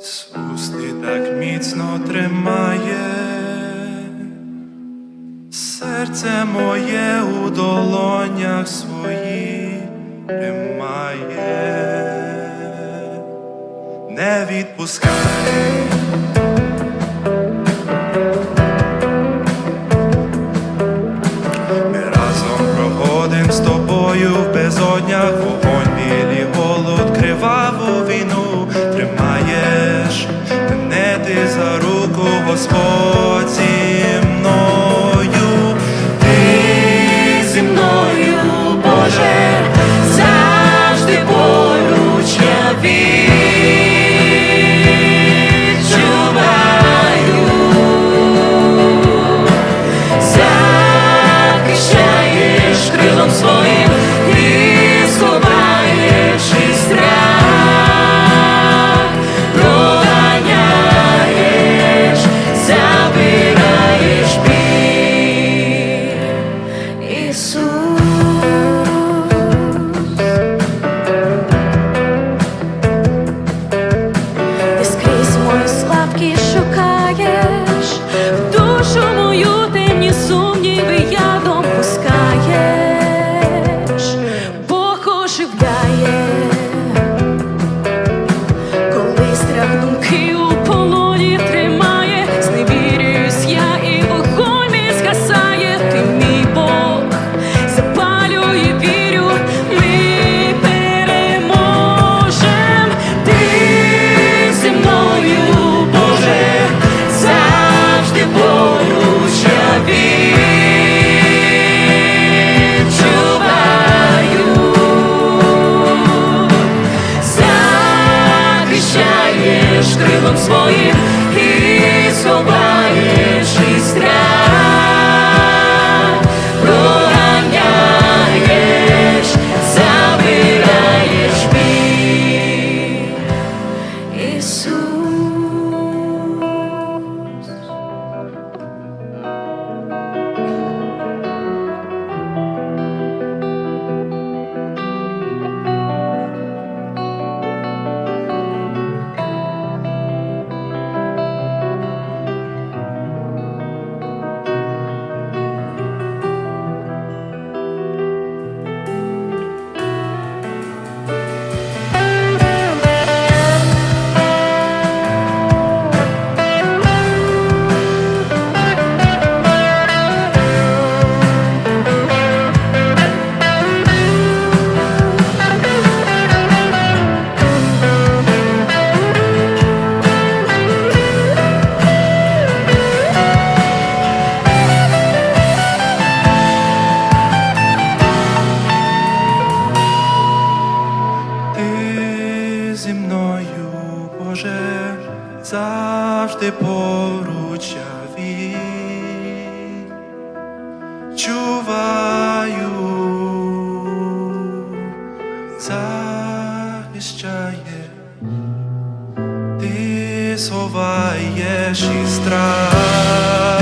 Сусти так міцно тримає, серце моє у долонях своїх тримає, не відпускає. love. завжди поруч а він чуваю, захищає, ти сховаєш і страх.